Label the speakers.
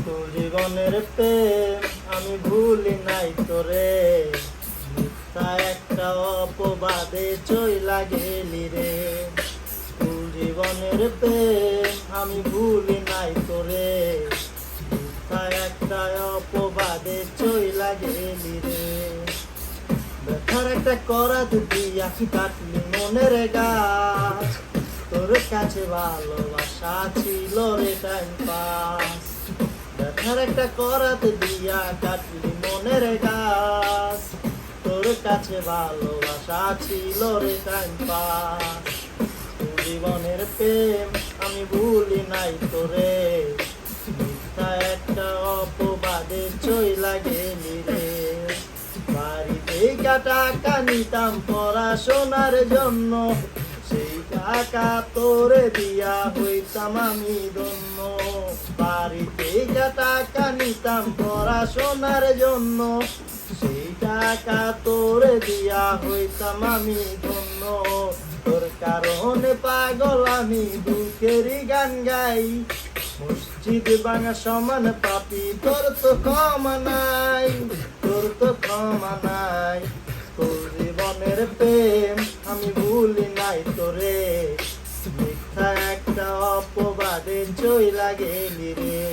Speaker 1: School জীবনের প্রেম, আমি ভুলি নাই তোরে। মিথ্যা একটা অপবাদে চইলা গেলি রে। স্কুল জীবনের প্রেম, আমি ভুলি নাই তোরে। মিথ্যা একটা অপবাদে চইলা গেলি রে। ব্যথার একটা করাত দিয়া কাটলি মনের গাছ? তোর কাছে ভালোবাসা ছিল রে টাইম পাস ব্যথার একটা করাত দিয়া কাটলি মনের গাছ। তোর কাছে ভালোবাসা ছিল রে টাইম পাস জীবনের প্রেম আমি ভুলি নাই তোরে। মিথ্যা একটা অপবাদে চইলা গেলি রে। বাড়িতে টাকা নিতাম পড়াশোনার জন্য। সেই টাকা তোরে দিয়া হইতাম আমি ধন্য। বাড়িতে টাকা নিতাম পড়াশোনার জন্য, সেই টাকা তোরে দিয়া হইতাম আমি ধন্য। তোর কারণে পাগল আমি দুঃখেরই গান গাই, মসজিদ বাঙা সমান পাপি, তোর তো ক্ষমা নাই, তোর তো ক্ষমা নাই। তোর জীবনের প্রেম আমি ভুলি নাই তোরে। অপবাদে চই লাগেলি রে